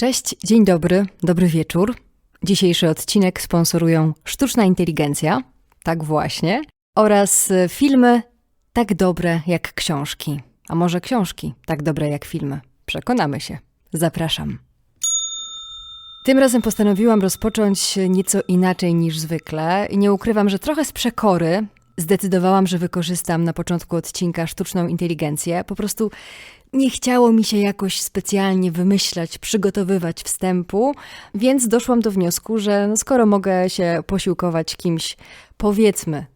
Cześć, dzień dobry, dobry wieczór. Dzisiejszy odcinek sponsorują Sztuczna Inteligencja, tak właśnie, oraz e, filmy tak dobre jak książki. A może książki tak dobre jak filmy? Przekonamy się. Zapraszam. Tym razem postanowiłam rozpocząć nieco inaczej niż zwykle i nie ukrywam, że trochę z przekory zdecydowałam, że wykorzystam na początku odcinka sztuczną inteligencję. Po prostu nie chciało mi się jakoś specjalnie wymyślać, przygotowywać wstępu, więc doszłam do wniosku, że no skoro mogę się posiłkować kimś, powiedzmy,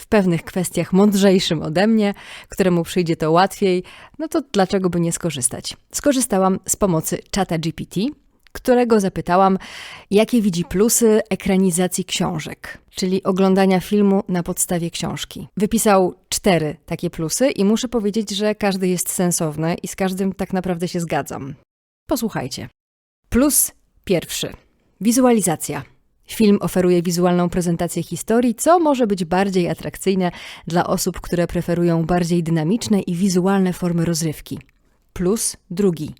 w pewnych kwestiach mądrzejszym ode mnie, któremu przyjdzie to łatwiej, no to dlaczego by nie skorzystać? Skorzystałam z pomocy czata GPT, którego zapytałam, jakie widzi plusy ekranizacji książek, czyli oglądania filmu na podstawie książki. Wypisał cztery takie plusy i muszę powiedzieć, że każdy jest sensowny i z każdym tak naprawdę się zgadzam. Posłuchajcie. Plus pierwszy. Wizualizacja. Film oferuje wizualną prezentację historii, co może być bardziej atrakcyjne dla osób, które preferują bardziej dynamiczne i wizualne formy rozrywki. Plus drugi.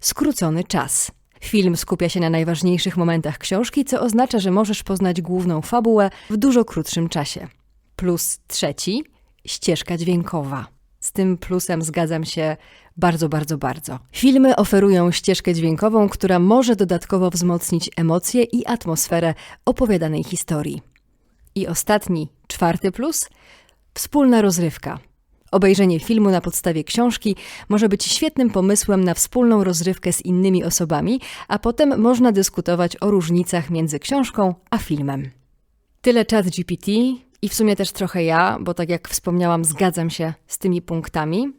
Skrócony czas. Film skupia się na najważniejszych momentach książki, co oznacza, że możesz poznać główną fabułę w dużo krótszym czasie. Plus trzeci ścieżka dźwiękowa. Z tym plusem zgadzam się bardzo, bardzo, bardzo. Filmy oferują ścieżkę dźwiękową, która może dodatkowo wzmocnić emocje i atmosferę opowiadanej historii. I ostatni, czwarty plus wspólna rozrywka. Obejrzenie filmu na podstawie książki może być świetnym pomysłem na wspólną rozrywkę z innymi osobami, a potem można dyskutować o różnicach między książką a filmem. Tyle czat GPT i w sumie też trochę ja, bo tak jak wspomniałam, zgadzam się z tymi punktami.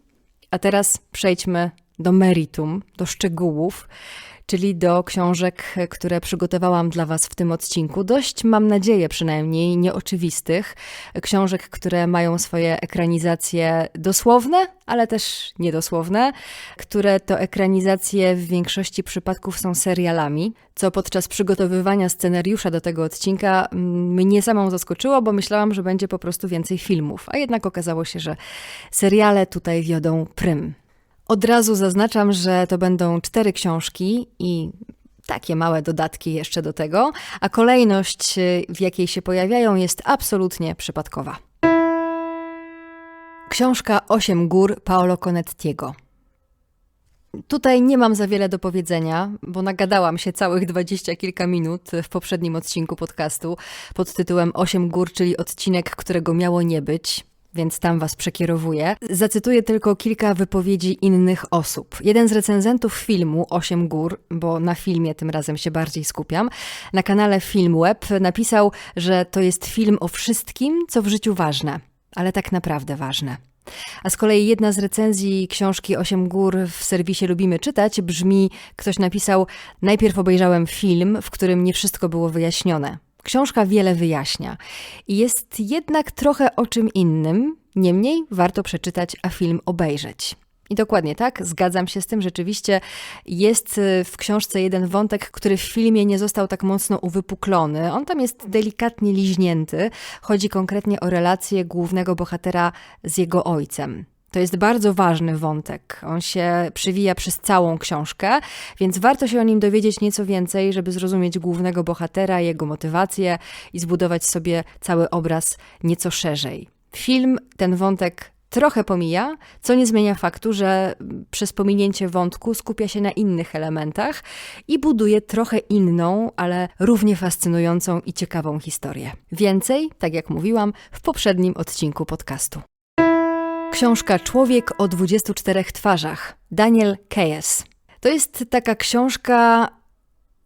A teraz przejdźmy do meritum, do szczegółów czyli do książek, które przygotowałam dla Was w tym odcinku. Dość, mam nadzieję przynajmniej, nieoczywistych. Książek, które mają swoje ekranizacje dosłowne, ale też niedosłowne, które to ekranizacje w większości przypadków są serialami, co podczas przygotowywania scenariusza do tego odcinka mm, mnie samą zaskoczyło, bo myślałam, że będzie po prostu więcej filmów, a jednak okazało się, że seriale tutaj wiodą prym. Od razu zaznaczam, że to będą cztery książki i takie małe dodatki jeszcze do tego, a kolejność, y, w jakiej się pojawiają, jest absolutnie przypadkowa. Książka Osiem gór Paolo Conettiego. Tutaj nie mam za wiele do powiedzenia, bo nagadałam się całych dwadzieścia kilka minut w poprzednim odcinku podcastu pod tytułem Osiem gór, czyli odcinek, którego miało nie być więc tam was przekierowuję. Zacytuję tylko kilka wypowiedzi innych osób. Jeden z recenzentów filmu Osiem Gór, bo na filmie tym razem się bardziej skupiam, na kanale Filmweb napisał, że to jest film o wszystkim, co w życiu ważne, ale tak naprawdę ważne. A z kolei jedna z recenzji książki Osiem Gór w serwisie Lubimy Czytać brzmi, ktoś napisał, najpierw obejrzałem film, w którym nie wszystko było wyjaśnione. Książka wiele wyjaśnia i jest jednak trochę o czym innym, niemniej warto przeczytać, a film obejrzeć. I dokładnie tak, zgadzam się z tym. Rzeczywiście jest y, w książce jeden wątek, który w filmie nie został tak mocno uwypuklony. On tam jest delikatnie liźnięty. Chodzi konkretnie o relację głównego bohatera z jego ojcem. To jest bardzo ważny wątek. On się przywija przez całą książkę, więc warto się o nim dowiedzieć nieco więcej, żeby zrozumieć głównego bohatera, jego motywację i zbudować sobie cały obraz nieco szerzej. Film ten wątek trochę pomija, co nie zmienia faktu, że przez pominięcie wątku skupia się na innych elementach i buduje trochę inną, ale równie fascynującą i ciekawą historię. Więcej, tak jak mówiłam, w poprzednim odcinku podcastu. Książka Człowiek o 24 twarzach. Daniel Keyes. To jest taka książka,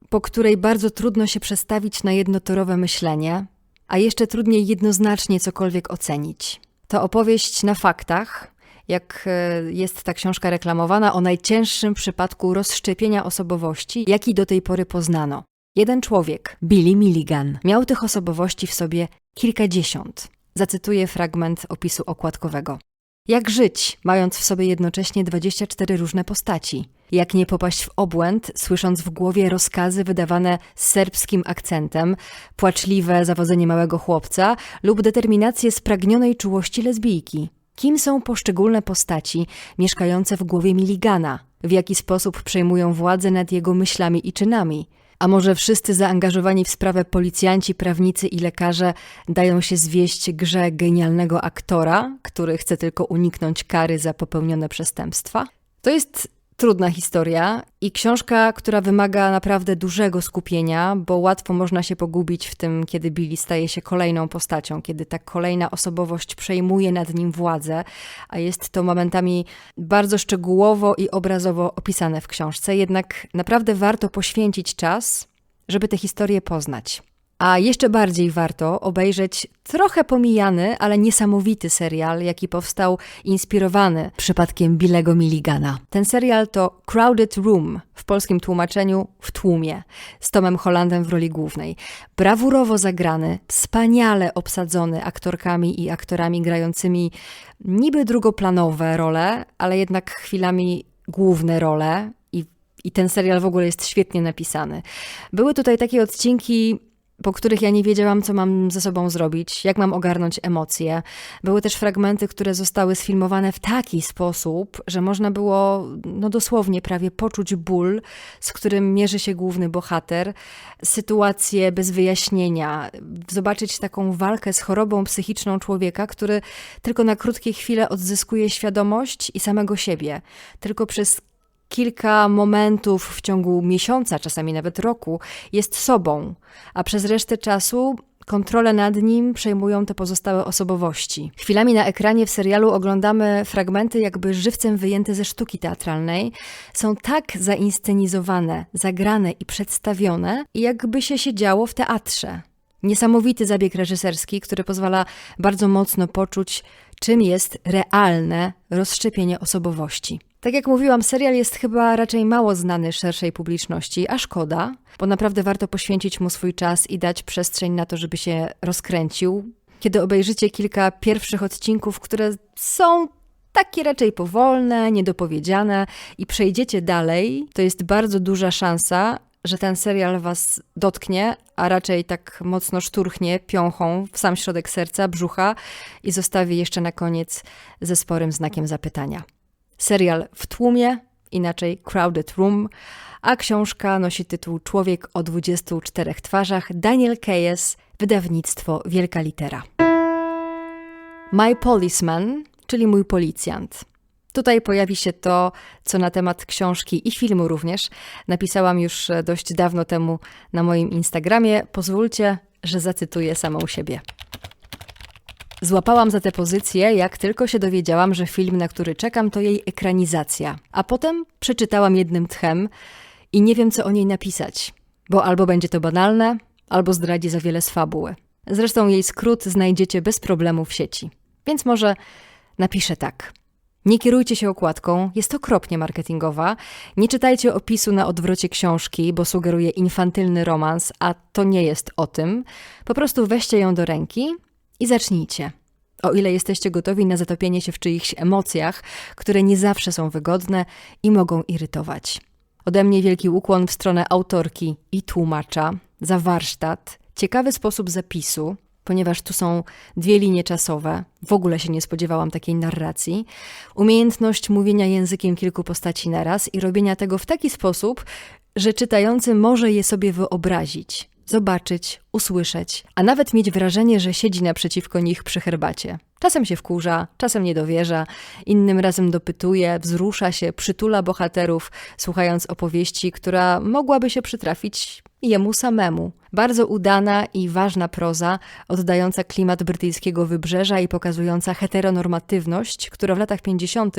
po której bardzo trudno się przestawić na jednotorowe myślenie, a jeszcze trudniej jednoznacznie cokolwiek ocenić. To opowieść na faktach, jak e, jest ta książka reklamowana, o najcięższym przypadku rozszczepienia osobowości, jaki do tej pory poznano. Jeden człowiek, Billy Milligan, miał tych osobowości w sobie kilkadziesiąt. Zacytuję fragment opisu okładkowego. Jak żyć, mając w sobie jednocześnie 24 różne postaci? Jak nie popaść w obłęd, słysząc w głowie rozkazy wydawane z serbskim akcentem, płaczliwe zawodzenie małego chłopca lub determinację spragnionej czułości lesbijki? Kim są poszczególne postaci mieszkające w głowie Miligana? w jaki sposób przejmują władzę nad jego myślami i czynami. A może wszyscy zaangażowani w sprawę policjanci, prawnicy i lekarze dają się zwieść grze genialnego aktora, który chce tylko uniknąć kary za popełnione przestępstwa? To jest trudna historia i książka, która wymaga naprawdę dużego skupienia, bo łatwo można się pogubić w tym, kiedy Billy staje się kolejną postacią, kiedy ta kolejna osobowość przejmuje nad nim władzę, a jest to momentami bardzo szczegółowo i obrazowo opisane w książce. Jednak naprawdę warto poświęcić czas, żeby tę historię poznać. A jeszcze bardziej warto obejrzeć trochę pomijany, ale niesamowity serial, jaki powstał inspirowany przypadkiem Billego Milligana. Ten serial to Crowded Room, w polskim tłumaczeniu w tłumie, z Tomem Hollandem w roli głównej. Brawurowo zagrany, wspaniale obsadzony aktorkami i aktorami grającymi niby drugoplanowe role, ale jednak chwilami główne role. I, I ten serial w ogóle jest świetnie napisany. Były tutaj takie odcinki po których ja nie wiedziałam, co mam ze sobą zrobić, jak mam ogarnąć emocje. Były też fragmenty, które zostały sfilmowane w taki sposób, że można było no dosłownie prawie poczuć ból, z którym mierzy się główny bohater, sytuacje bez wyjaśnienia, zobaczyć taką walkę z chorobą psychiczną człowieka, który tylko na krótkie chwile odzyskuje świadomość i samego siebie. Tylko przez kilka momentów w ciągu miesiąca, czasami nawet roku, jest sobą, a przez resztę czasu kontrolę nad nim przejmują te pozostałe osobowości. Chwilami na ekranie w serialu oglądamy fragmenty jakby żywcem wyjęte ze sztuki teatralnej. Są tak zainscenizowane, zagrane i przedstawione, jakby się siedziało w teatrze. Niesamowity zabieg reżyserski, który pozwala bardzo mocno poczuć, czym jest realne rozszczepienie osobowości. Tak jak mówiłam, serial jest chyba raczej mało znany szerszej publiczności, a szkoda, bo naprawdę warto poświęcić mu swój czas i dać przestrzeń na to, żeby się rozkręcił. Kiedy obejrzycie kilka pierwszych odcinków, które są takie raczej powolne, niedopowiedziane i przejdziecie dalej, to jest bardzo duża szansa, że ten serial was dotknie, a raczej tak mocno szturchnie piąchą w sam środek serca, brzucha i zostawi jeszcze na koniec ze sporym znakiem zapytania. Serial w tłumie, inaczej Crowded Room, a książka nosi tytuł Człowiek o 24 twarzach, Daniel Keyes, wydawnictwo Wielka Litera. My Policeman, czyli mój policjant. Tutaj pojawi się to, co na temat książki i filmu również napisałam już dość dawno temu na moim Instagramie. Pozwólcie, że zacytuję samą siebie. Złapałam za tę pozycję, jak tylko się dowiedziałam, że film, na który czekam, to jej ekranizacja. A potem przeczytałam jednym tchem i nie wiem, co o niej napisać, bo albo będzie to banalne, albo zdradzi za wiele z fabuły. Zresztą jej skrót znajdziecie bez problemu w sieci. Więc może napiszę tak. Nie kierujcie się okładką, jest okropnie marketingowa. Nie czytajcie opisu na odwrocie książki, bo sugeruje infantylny romans, a to nie jest o tym. Po prostu weźcie ją do ręki i zacznijcie. O ile jesteście gotowi na zatopienie się w czyichś emocjach, które nie zawsze są wygodne i mogą irytować. Ode mnie wielki ukłon w stronę autorki i tłumacza za warsztat, ciekawy sposób zapisu, ponieważ tu są dwie linie czasowe, w ogóle się nie spodziewałam takiej narracji, umiejętność mówienia językiem kilku postaci naraz i robienia tego w taki sposób, że czytający może je sobie wyobrazić, zobaczyć, usłyszeć, a nawet mieć wrażenie, że siedzi naprzeciwko nich przy herbacie. Czasem się wkurza, czasem nie dowierza, innym razem dopytuje, wzrusza się, przytula bohaterów, słuchając opowieści, która mogłaby się przytrafić jemu samemu. Bardzo udana i ważna proza, oddająca klimat brytyjskiego wybrzeża i pokazująca heteronormatywność, która w latach 50.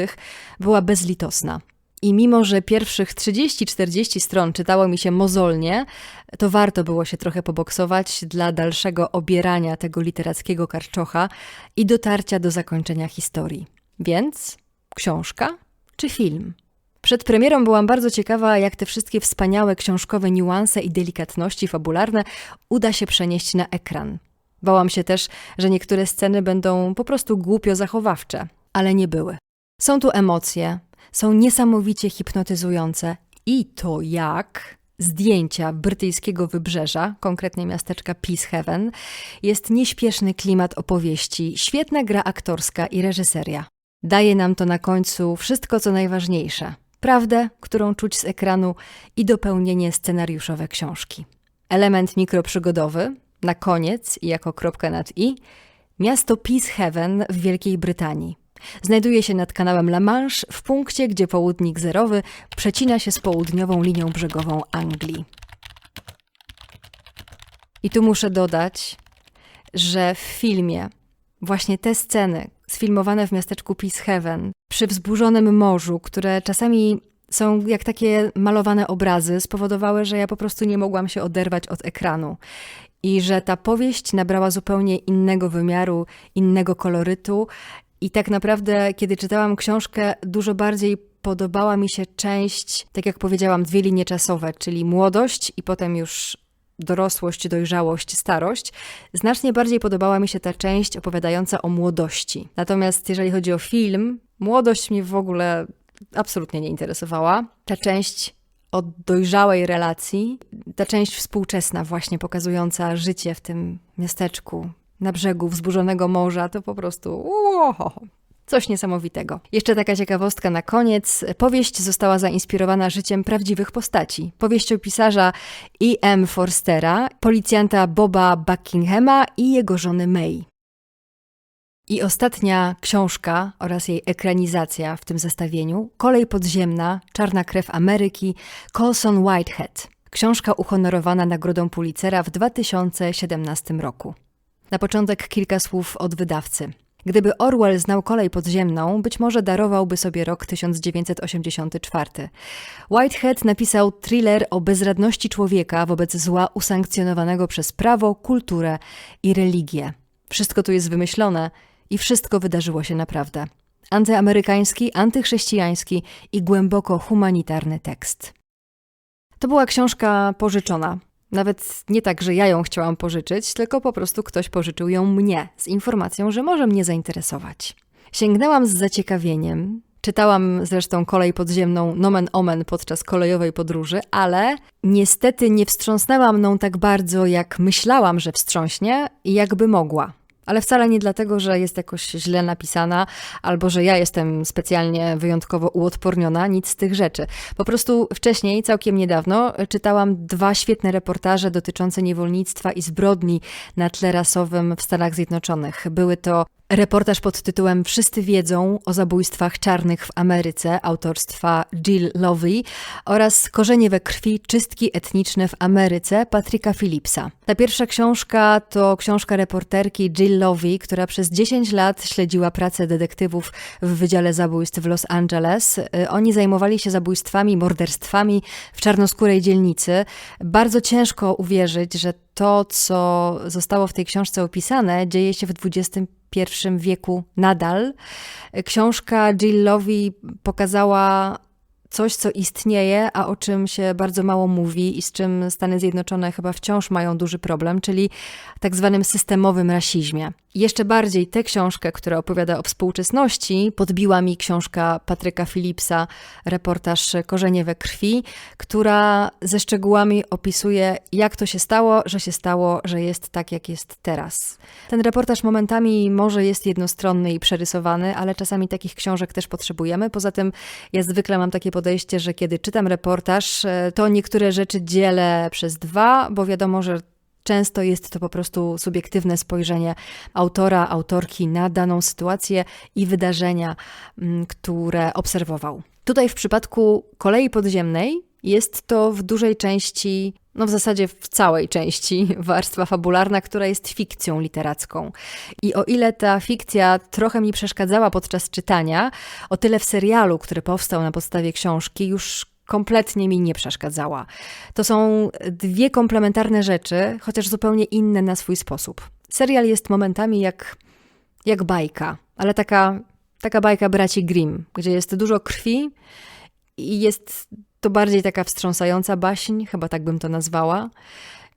była bezlitosna. I mimo, że pierwszych 30-40 stron czytało mi się mozolnie, to warto było się trochę poboksować dla dalszego obierania tego literackiego karczocha i dotarcia do zakończenia historii. Więc książka czy film? Przed premierą byłam bardzo ciekawa, jak te wszystkie wspaniałe książkowe niuanse i delikatności fabularne uda się przenieść na ekran. Bałam się też, że niektóre sceny będą po prostu głupio zachowawcze, ale nie były. Są tu emocje, są niesamowicie hipnotyzujące i to jak zdjęcia brytyjskiego wybrzeża, konkretnie miasteczka Peacehaven, jest nieśpieszny klimat opowieści, świetna gra aktorska i reżyseria. Daje nam to na końcu wszystko, co najważniejsze. prawdę, którą czuć z ekranu i dopełnienie scenariuszowe książki. Element mikroprzygodowy, na koniec i jako kropka nad i, miasto Peace Heaven w Wielkiej Brytanii. Znajduje się nad kanałem La Manche w punkcie, gdzie południk zerowy przecina się z południową linią brzegową Anglii. I tu muszę dodać, że w filmie właśnie te sceny, sfilmowane w miasteczku Peace Heaven, przy wzburzonym morzu, które czasami są jak takie malowane obrazy, spowodowały, że ja po prostu nie mogłam się oderwać od ekranu. I że ta powieść nabrała zupełnie innego wymiaru, innego kolorytu. I tak naprawdę, kiedy czytałam książkę, dużo bardziej podobała mi się część, tak jak powiedziałam, dwie linie czasowe, czyli młodość i potem już dorosłość, dojrzałość, starość, znacznie bardziej podobała mi się ta część opowiadająca o młodości. Natomiast jeżeli chodzi o film, młodość mnie w ogóle absolutnie nie interesowała. Ta część o dojrzałej relacji, ta część współczesna, właśnie pokazująca życie w tym miasteczku na brzegu wzburzonego morza, to po prostu Coś niesamowitego. Jeszcze taka ciekawostka na koniec. Powieść została zainspirowana życiem prawdziwych postaci. Powieścią pisarza E. M. Forstera, policjanta Boba Buckinghama i jego żony May. I ostatnia książka oraz jej ekranizacja w tym zestawieniu Kolej podziemna, Czarna krew Ameryki, Colson Whitehead. Książka uhonorowana Nagrodą Pulitzera w 2017 roku. Na początek kilka słów od wydawcy. Gdyby Orwell znał kolej podziemną, być może darowałby sobie rok 1984. Whitehead napisał thriller o bezradności człowieka wobec zła usankcjonowanego przez prawo, kulturę i religię. Wszystko tu jest wymyślone i wszystko wydarzyło się naprawdę. Antyamerykański, antychrześcijański i głęboko humanitarny tekst. To była książka pożyczona. Nawet nie tak, że ja ją chciałam pożyczyć, tylko po prostu ktoś pożyczył ją mnie z informacją, że może mnie zainteresować. Sięgnęłam z zaciekawieniem. Czytałam zresztą kolej podziemną nomen omen podczas kolejowej podróży, ale niestety nie wstrząsnęła mną tak bardzo, jak myślałam, że wstrząśnie i jakby mogła. Ale wcale nie dlatego, że jest jakoś źle napisana, albo że ja jestem specjalnie wyjątkowo uodporniona, nic z tych rzeczy. Po prostu wcześniej, całkiem niedawno, czytałam dwa świetne reportaże dotyczące niewolnictwa i zbrodni na tle rasowym w Stanach Zjednoczonych. Były to Reportaż pod tytułem Wszyscy wiedzą o zabójstwach czarnych w Ameryce autorstwa Jill Lovey oraz Korzenie we krwi czystki etniczne w Ameryce Patryka Philipsa. Ta pierwsza książka to książka reporterki Jill Lovey, która przez 10 lat śledziła pracę detektywów w Wydziale Zabójstw w Los Angeles. Oni zajmowali się zabójstwami, morderstwami w czarnoskórej dzielnicy. Bardzo ciężko uwierzyć, że to, co zostało w tej książce opisane, dzieje się w XXI wieku nadal. Książka Jillowi pokazała coś, co istnieje, a o czym się bardzo mało mówi i z czym Stany Zjednoczone chyba wciąż mają duży problem, czyli tak zwanym systemowym rasizmie. Jeszcze bardziej tę książkę, która opowiada o współczesności, podbiła mi książka Patryka Philipsa, reportaż Korzenie we krwi, która ze szczegółami opisuje, jak to się stało, że się stało, że jest tak, jak jest teraz. Ten reportaż momentami może jest jednostronny i przerysowany, ale czasami takich książek też potrzebujemy. Poza tym ja zwykle mam takie podejście, że kiedy czytam reportaż, e, to niektóre rzeczy dzielę przez dwa, bo wiadomo, że Często jest to po prostu subiektywne spojrzenie autora, autorki na daną sytuację i wydarzenia, mm, które obserwował. Tutaj w przypadku kolei podziemnej jest to w dużej części, no w zasadzie w całej części, warstwa fabularna, która jest fikcją literacką. I o ile ta fikcja trochę mi przeszkadzała podczas czytania, o tyle w serialu, który powstał na podstawie książki, już kompletnie mi nie przeszkadzała. To są dwie komplementarne rzeczy, chociaż zupełnie inne na swój sposób. Serial jest momentami jak, jak bajka, ale taka, taka bajka braci Grimm, gdzie jest dużo krwi i jest to bardziej taka wstrząsająca baśń, chyba tak bym to nazwała.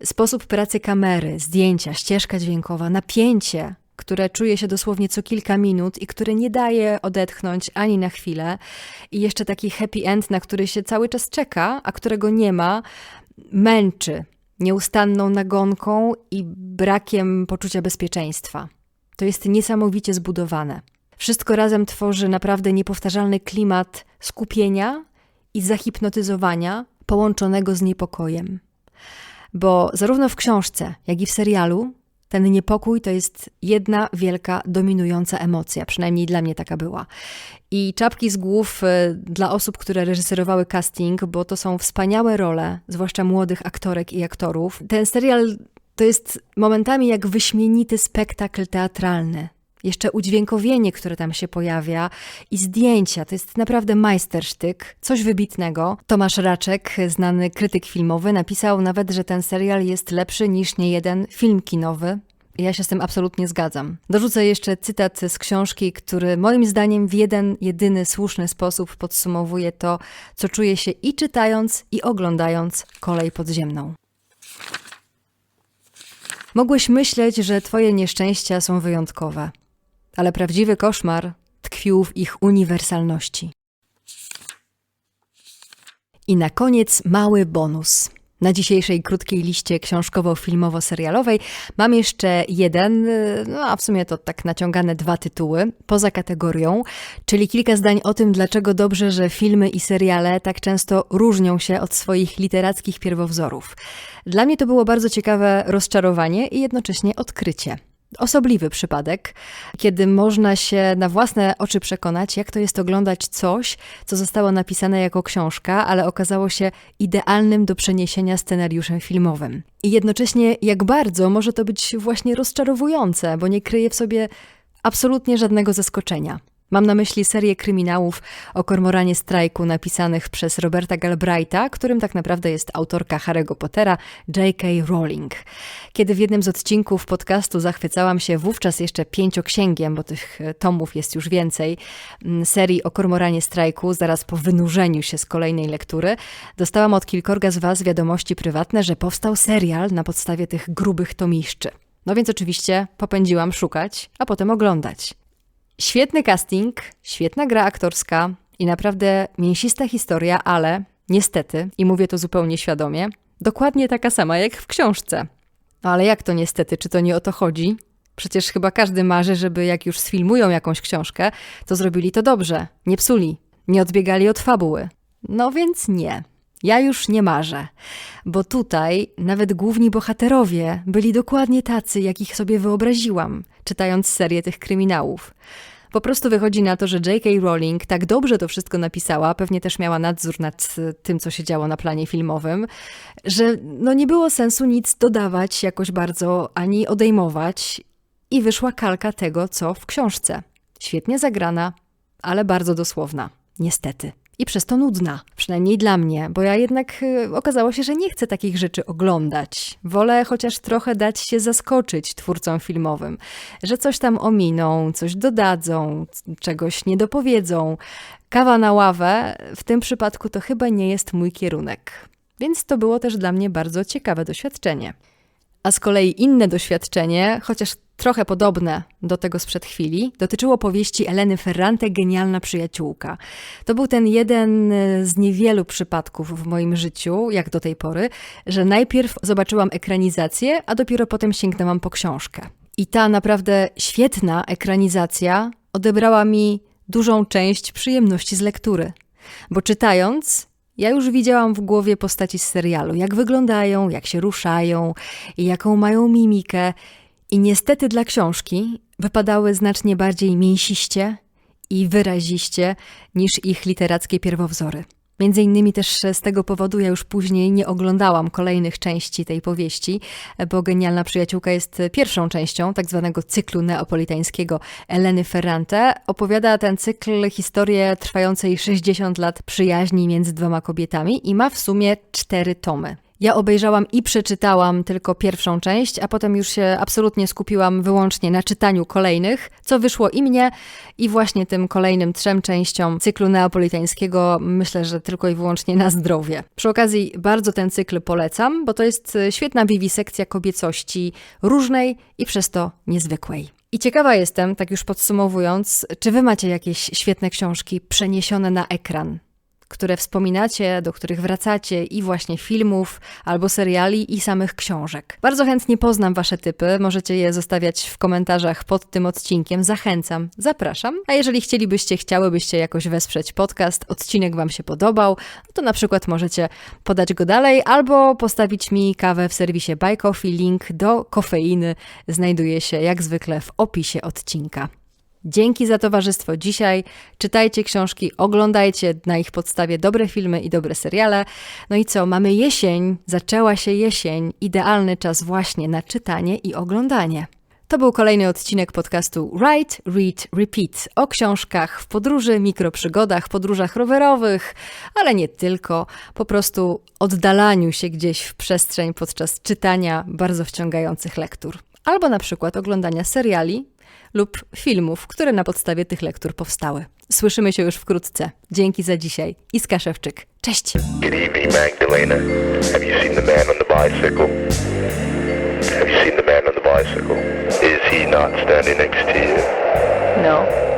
Sposób pracy kamery, zdjęcia, ścieżka dźwiękowa, napięcie, które czuje się dosłownie co kilka minut i które nie daje odetchnąć ani na chwilę. I jeszcze taki happy end, na który się cały czas czeka, a którego nie ma, męczy nieustanną nagonką i brakiem poczucia bezpieczeństwa. To jest niesamowicie zbudowane. Wszystko razem tworzy naprawdę niepowtarzalny klimat skupienia i zahipnotyzowania połączonego z niepokojem. Bo zarówno w książce, jak i w serialu ten niepokój to jest jedna wielka, dominująca emocja, przynajmniej dla mnie taka była. I czapki z głów e, dla osób, które reżyserowały casting, bo to są wspaniałe role, zwłaszcza młodych aktorek i aktorów. Ten serial to jest momentami jak wyśmienity spektakl teatralny. Jeszcze udźwiękowienie, które tam się pojawia i zdjęcia, to jest naprawdę majstersztyk, coś wybitnego. Tomasz Raczek, znany krytyk filmowy, napisał nawet, że ten serial jest lepszy niż niejeden film kinowy. Ja się z tym absolutnie zgadzam. Dorzucę jeszcze cytat z książki, który moim zdaniem w jeden, jedyny, słuszny sposób podsumowuje to, co czuję się i czytając, i oglądając kolej podziemną. Mogłeś myśleć, że twoje nieszczęścia są wyjątkowe ale prawdziwy koszmar tkwił w ich uniwersalności. I na koniec mały bonus. Na dzisiejszej krótkiej liście książkowo-filmowo-serialowej mam jeszcze jeden, no a w sumie to tak naciągane dwa tytuły, poza kategorią, czyli kilka zdań o tym, dlaczego dobrze, że filmy i seriale tak często różnią się od swoich literackich pierwowzorów. Dla mnie to było bardzo ciekawe rozczarowanie i jednocześnie odkrycie osobliwy przypadek, kiedy można się na własne oczy przekonać, jak to jest oglądać coś, co zostało napisane jako książka, ale okazało się idealnym do przeniesienia scenariuszem filmowym. I jednocześnie, jak bardzo może to być właśnie rozczarowujące, bo nie kryje w sobie absolutnie żadnego zaskoczenia. Mam na myśli serię kryminałów o kormoranie strajku napisanych przez Roberta Galbraitha, którym tak naprawdę jest autorka Harry'ego Pottera, J.K. Rowling. Kiedy w jednym z odcinków podcastu zachwycałam się wówczas jeszcze pięcioksięgiem, bo tych e, tomów jest już więcej, serii o kormoranie strajku, zaraz po wynurzeniu się z kolejnej lektury, dostałam od kilkorga z Was wiadomości prywatne, że powstał serial na podstawie tych grubych tomiszczy. No więc oczywiście popędziłam szukać, a potem oglądać. Świetny casting, świetna gra aktorska i naprawdę mięsista historia, ale niestety, i mówię to zupełnie świadomie, dokładnie taka sama jak w książce. No ale jak to niestety, czy to nie o to chodzi? Przecież chyba każdy marzy, żeby jak już sfilmują jakąś książkę, to zrobili to dobrze, nie psuli, nie odbiegali od fabuły. No więc nie. Ja już nie marzę, bo tutaj nawet główni bohaterowie byli dokładnie tacy, jakich sobie wyobraziłam, czytając serię tych kryminałów. Po prostu wychodzi na to, że J.K. Rowling tak dobrze to wszystko napisała, pewnie też miała nadzór nad tym, co się działo na planie filmowym, że no nie było sensu nic dodawać jakoś bardzo ani odejmować i wyszła kalka tego, co w książce. Świetnie zagrana, ale bardzo dosłowna. Niestety i przez to nudna. Przynajmniej dla mnie, bo ja jednak y, okazało się, że nie chcę takich rzeczy oglądać. Wolę chociaż trochę dać się zaskoczyć twórcom filmowym, że coś tam ominą, coś dodadzą, czegoś nie dopowiedzą. Kawa na ławę w tym przypadku to chyba nie jest mój kierunek. Więc to było też dla mnie bardzo ciekawe doświadczenie. A z kolei inne doświadczenie, chociaż trochę podobne do tego sprzed chwili, dotyczyło powieści Eleny Ferrante Genialna przyjaciółka. To był ten jeden z niewielu przypadków w moim życiu, jak do tej pory, że najpierw zobaczyłam ekranizację, a dopiero potem sięgnęłam po książkę. I ta naprawdę świetna ekranizacja odebrała mi dużą część przyjemności z lektury. Bo czytając, ja już widziałam w głowie postaci z serialu, jak wyglądają, jak się ruszają, jaką mają mimikę. I niestety dla książki wypadały znacznie bardziej mięsiście i wyraziście niż ich literackie pierwowzory. Między innymi też z tego powodu ja już później nie oglądałam kolejnych części tej powieści, bo Genialna Przyjaciółka jest pierwszą częścią tak zwanego cyklu neapolitańskiego Eleny Ferrante. Opowiada ten cykl historię trwającej 60 lat przyjaźni między dwoma kobietami i ma w sumie cztery tomy. Ja obejrzałam i przeczytałam tylko pierwszą część, a potem już się absolutnie skupiłam wyłącznie na czytaniu kolejnych, co wyszło i mnie, i właśnie tym kolejnym trzem częściom cyklu neapolitańskiego myślę, że tylko i wyłącznie na zdrowie. Przy okazji bardzo ten cykl polecam, bo to jest świetna wiwisekcja kobiecości różnej i przez to niezwykłej. I ciekawa jestem, tak już podsumowując, czy wy macie jakieś świetne książki przeniesione na ekran? Które wspominacie, do których wracacie i właśnie filmów albo seriali i samych książek. Bardzo chętnie poznam Wasze typy, możecie je zostawiać w komentarzach pod tym odcinkiem. Zachęcam, zapraszam. A jeżeli chcielibyście, chciałybyście jakoś wesprzeć podcast, odcinek Wam się podobał, no to na przykład możecie podać go dalej albo postawić mi kawę w serwisie Buy Coffee. Link do kofeiny znajduje się jak zwykle w opisie odcinka. Dzięki za towarzystwo dzisiaj. Czytajcie książki, oglądajcie na ich podstawie dobre filmy i dobre seriale. No i co, mamy jesień, zaczęła się jesień, idealny czas właśnie na czytanie i oglądanie. To był kolejny odcinek podcastu Write, Read, Repeat o książkach w podróży, mikroprzygodach, podróżach rowerowych, ale nie tylko, po prostu oddalaniu się gdzieś w przestrzeń podczas czytania bardzo wciągających lektur. Albo na przykład oglądania seriali lub filmów, które na podstawie tych lektur powstały. Słyszymy się już wkrótce. Dzięki za dzisiaj. Iska Szewczyk. Cześć! Good evening, Magdalena. Have you seen the man on the bicycle? Have you seen the man on the bicycle? Is he not standing next to you? No.